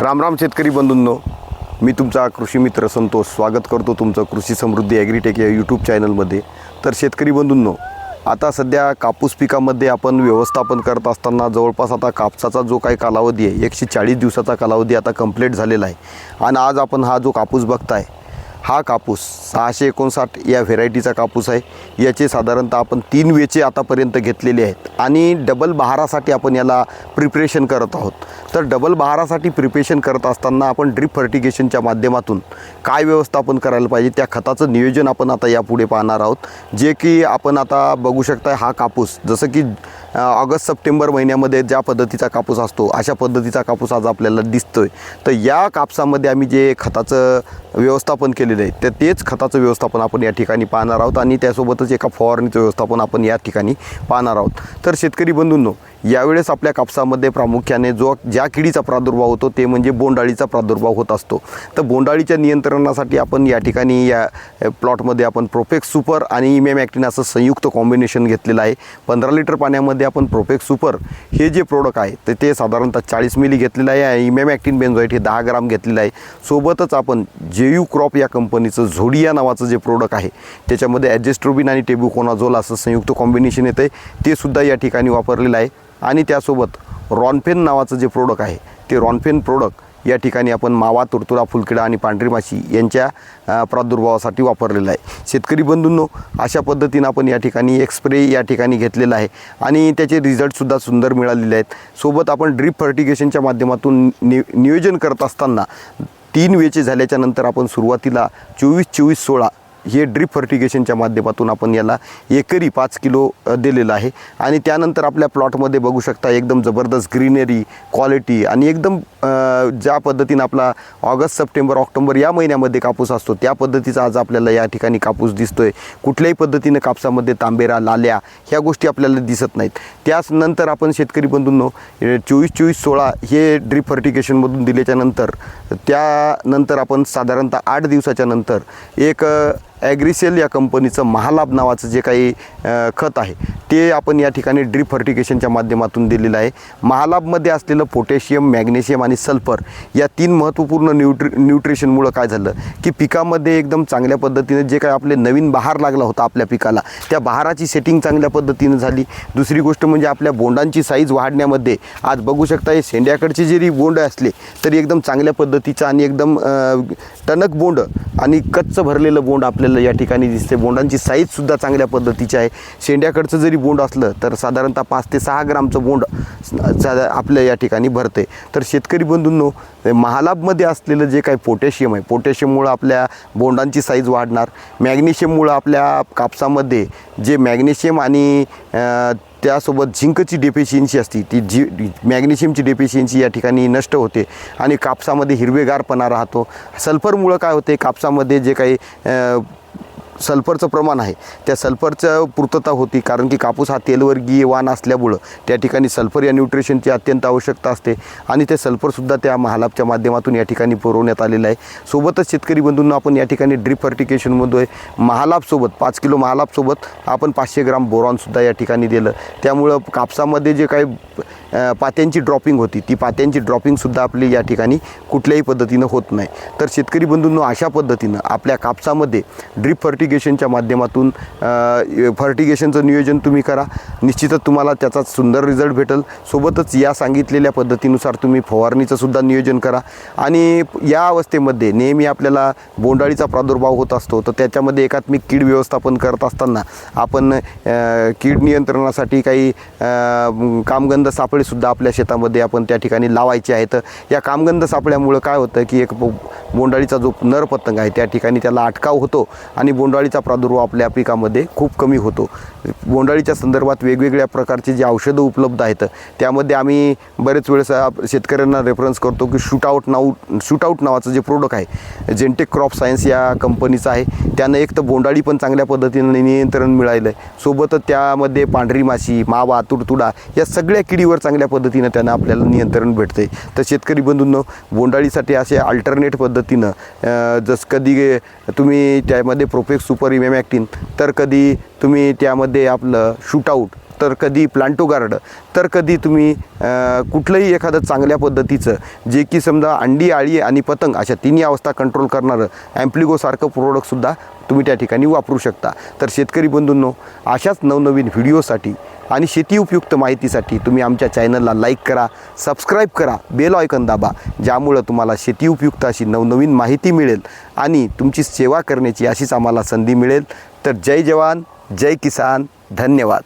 राम राम शेतकरी बंधूंनो मी तुमचा कृषी मित्र संतोष. स्वागत करतो तुमचं कृषी समृद्धी ॲग्रीटेक या यूट्यूब चॅनलमध्ये. तर शेतकरी बंधूंनो आता सध्या कापूस पिकामध्ये आपण व्यवस्थापन करत असताना जवळपास आता कापसाचा जो काही कालावधी आहे एकशे चाळीस दिवसाचा कालावधी आता कंप्लीट झालेला आहे. आणि आज आपण हा जो कापूस बघताय हा कापूस सहाशे एकोणसाठ या व्हेरायटीचा कापूस आहे. याचे साधारणतः आपण तीन वेचे आतापर्यंत घेतलेले आहेत. आणि डबल बहारासाठी आपण याला प्रिपरेशन करत आहोत. तर डबल बहारासाठी प्रिपरेशन करत असताना आपण ड्रिप फर्टिगेशनच्या माध्यमातून काय व्यवस्थापन करायला पाहिजे त्या खताचं नियोजन आपण आता यापुढे पाहणार आहोत. जे की आपण आता बघू शकता हा कापूस जसं की ऑगस्ट सप्टेंबर महिन्यामध्ये ज्या पद्धतीचा कापूस असतो अशा पद्धतीचा कापूस आज आपल्याला दिसतोय. तर या कापसामध्ये आम्ही जे खताचं व्यवस्थापन केलेलं आहे. तर तेच खताचं व्यवस्थापन आपण या ठिकाणी पाहणार आहोत आणि त्यासोबतच एका फवारणीचं व्यवस्थापन आपण या ठिकाणी पाहणार आहोत. तर शेतकरी बंधूंनो यावेळेस आपल्या कापसामध्ये प्रामुख्याने जो ज्या किडीचा प्रादुर्भाव होतो ते म्हणजे बोंडाळीचा प्रादुर्भाव होत असतो. तर बोंडाळीच्या नियंत्रणासाठी आपण या ठिकाणी या प्लॉटमध्ये आपण प्रोफेक्स सुपर आणि इमेमॅक्टिन असं संयुक्त कॉम्बिनेशन घेतलेलं आहे. पंधरा लिटर पाण्यामध्ये आपण प्रोफेक्स सुपर हे जे प्रोडक्ट आहे तर ते साधारणतः चाळीस मिली घेतलेलं आहे आणि इमेमॅक्टिन बेन्झोईट हे दहा ग्राम घेतलेलं आहे. सोबतच आपण जेयू क्रॉप या कंपनीचं झोडिया नावाचं जे प्रोडक्ट आहे त्याच्यामध्ये ॲडजेस्ट्रोबिन आणि टेब्युकोनाझोल असं संयुक्त कॉम्बिनेशन येतं आहे ते सुद्धा या ठिकाणी वापरलेलं आहे. आणि त्यासोबत रॉनफेन नावाचं जे प्रोडक्ट आहे ते रॉनफेन प्रोडक्ट या ठिकाणी आपण मावा तुरतुरा फुलकिडा आणि पांढरी माशी यांच्या प्रादुर्भावासाठी वापरलेलं आहे. शेतकरी बंधूंनो अशा पद्धतीनं आपण या ठिकाणी एक स्प्रे या ठिकाणी घेतलेला आहे आणि त्याचे रिझल्टसुद्धा सुंदर मिळालेले आहेत. सोबत आपण ड्रीप फर्टिगेशनच्या माध्यमातून नि नियोजन करत असताना तीन वेचे झाल्याच्यानंतर आपण सुरुवातीला चोवीस चोवीस सोळा हे ड्रीप फर्टिगेशनच्या माध्यमातून आपण याला एकरी पाच किलो दिलेलं आहे. आणि त्यानंतर आपल्या प्लॉटमध्ये बघू शकता एकदम जबरदस्त ग्रीनरी क्वालिटी आणि एकदम ज्या पद्धतीनं आपला ऑगस्ट सप्टेंबर ऑक्टोबर या महिन्यामध्ये कापूस असतो त्या पद्धतीचा आज आपल्याला या ठिकाणी कापूस दिसतोय. कुठल्याही पद्धतीनं कापसामध्ये तांबेरा लाल्या ह्या गोष्टी आपल्याला दिसत नाहीत. त्यानंतर आपण शेतकरी बंधूंनो चोवीस चोवीस सोळा हे ड्रीप फर्टिकेशनमधून दिल्याच्या नंतर त्यानंतर आपण साधारणतः आठ दिवसाच्या नंतर एक ॲग्रिसेल या कंपनीचं महालाभ नावाचं जे काही खत आहे ते आपण या ठिकाणी ड्रीप फर्टिगेशनच्या माध्यमातून दिलेलं आहे. महालाबमध्ये असलेलं पोटॅशियम मॅग्नेशियम आणि सल्फर या तीन महत्त्वपूर्ण न्यूट्रि न्यूट्रिशनमुळं काय झालं? की पिकामध्ये एकदम चांगल्या पद्धतीनं जे काय आपले नवीन बहार लागला होता आपल्या पिकाला त्या बहाराची सेटिंग चांगल्या पद्धतीनं झाली. दुसरी गोष्ट म्हणजे आपल्या बोंडांची साईज वाढण्यामध्ये आज बघू शकता हे शेंड्याकडचे जरी बोंड असले तरी एकदम चांगल्या पद्धतीचं आणि एकदम टणक बोंड आणि कच्च भरलेलं बोंड आपल्याला या ठिकाणी दिसते बोंडांची साईजसुद्धा चांगल्या पद्धतीची आहे. शेंड्याकडचं जरी बोंड असलं तर साधारणतः पाच ते सहा ग्रामचं बोंड साधा आपल्या या ठिकाणी भरते. तर शेतकरी बंधूंनो महालाबमध्ये असलेलं जे काही पोटॅशियम आहे पोटॅशियममुळं आपल्या बोंडांची साईज वाढणार. मॅग्नेशियममुळं आपल्या कापसामध्ये जे मॅग्नेशियम आणि त्यासोबत झिंकची डेफिशियन्सी असती ती जी मॅग्नेशियमची डेफिशियन्सी या ठिकाणी नष्ट होते आणि कापसामध्ये हिरवेगारपणा राहतो. सल्फरमुळं काय होते? कापसामध्ये जे काही सल्फरचं प्रमाण आहे. त्या सल्फरचं पूर्तता होती कारण की कापूस हा तेलवर्गीय वाण असल्यामुळं त्या ठिकाणी सल्फर या न्यूट्रिशनची अत्यंत आवश्यकता असते आणि ते सल्फरसुद्धा त्या महालाबच्या माध्यमातून या ठिकाणी पुरवण्यात आलेलं आहे. सोबतच शेतकरी बंधूंना आपण या ठिकाणी ड्रीप फर्टिकेशनमध्ये महालाबसोबत पाच किलो महालाबसोबत आपण पाचशे ग्राम बोरॉनसुद्धा या ठिकाणी दिलं. त्यामुळं कापसामध्ये जे काही पात्यांची ड्रॉपिंग होती. ती पात्यांची ड्रॉपिंगसुद्धा आपली या ठिकाणी कुठल्याही पद्धतीनं होत नाही. तर शेतकरी बंधूंनो अशा पद्धतीनं आपल्या कापसामध्ये ड्रीप फर्टिगेशनच्या माध्यमातून फर्टिगेशनचं नियोजन तुम्ही करा. निश्चितच तुम्हाला त्याचा सुंदर रिझल्ट भेटेल. सोबतच या सांगितलेल्या पद्धतीनुसार तुम्ही फवारणीचंसुद्धा नियोजन करा. आणि या अवस्थेमध्ये नेहमी आपल्याला बोंडाळीचा प्रादुर्भाव होत असतो तर त्याच्यामध्ये एकात्मिक कीड व्यवस्थापन करत असताना आपण कीड नियंत्रणासाठी काही कामगंध कामगंध सापळेसुद्धा आपल्या शेतामध्ये आपण त्या ठिकाणी लावायचे आहेत. या कामगंध सापळ्यामुळं काय होतं की एक बोंडाळीचा जो नर पतंग आहे त्या ठिकाणी त्याला अटकाव होतो आणि बोंडाळीचा प्रादुर्भाव आपल्या पिकामध्ये खूप कमी होतो. बोंडाळीच्या संदर्भात वेगवेगळ्या प्रकारचे जे औषधं उपलब्ध आहेत त्यामध्ये आम्ही बरेच वेळेस आप- शेतकऱ्यांना रेफरन्स करतो की शूटआउट नाऊ शूटआउट नावाचं जे प्रोडक्ट आहे जेंटेक क्रॉप सायन्स या कंपनीचं आहे त्यानं एक तर बोंडाळी पण चांगल्या पद्धतीनं नियंत्रण मिळालं आहे. सोबतच त्यामध्ये पांढरी माशी मावा तुडतुडा या सगळ्या किडीवर चांगल्या पद्धतीनं त्यांना आपल्याला नियंत्रण भेटते तर शेतकरी बंधूंनो बोंडाळीसाठी असे अल्टरनेट पद्धतीनं जसं कधी तुम्ही त्यामध्ये प्रोफेक्स सुपर इमेमॅक्टिन तर कधी तुम्ही त्यामध्ये आपलं शूटआउट तर कधी प्लांटो गार्ड तर कधी तुम्ही कुठलंही एखादं चांगल्या पद्धतीचं जे की समजा अंडी आळी आणि पतंग अशा तिन्ही अवस्था कंट्रोल करणारं ॲम्प्लिगोसारखं प्रोडक्टसुद्धा तुम्ही त्या ठिकाणी वापरू शकता. तर शेतकरी बंधूंनो अशाच नवनवीन व्हिडिओसाठी आणि शेती उपयुक्त माहितीसाठी तुम्ही आमच्या चॅनलला लाईक करा सबस्क्राईब करा बेल ऑयकन दाबा ज्यामुळं तुम्हाला शेती उपयुक्त अशी नवनवीन माहिती मिळेल आणि तुमची सेवा करण्याची अशीच आम्हाला संधी मिळेल. तर जय जवान जय किसान धन्यवाद.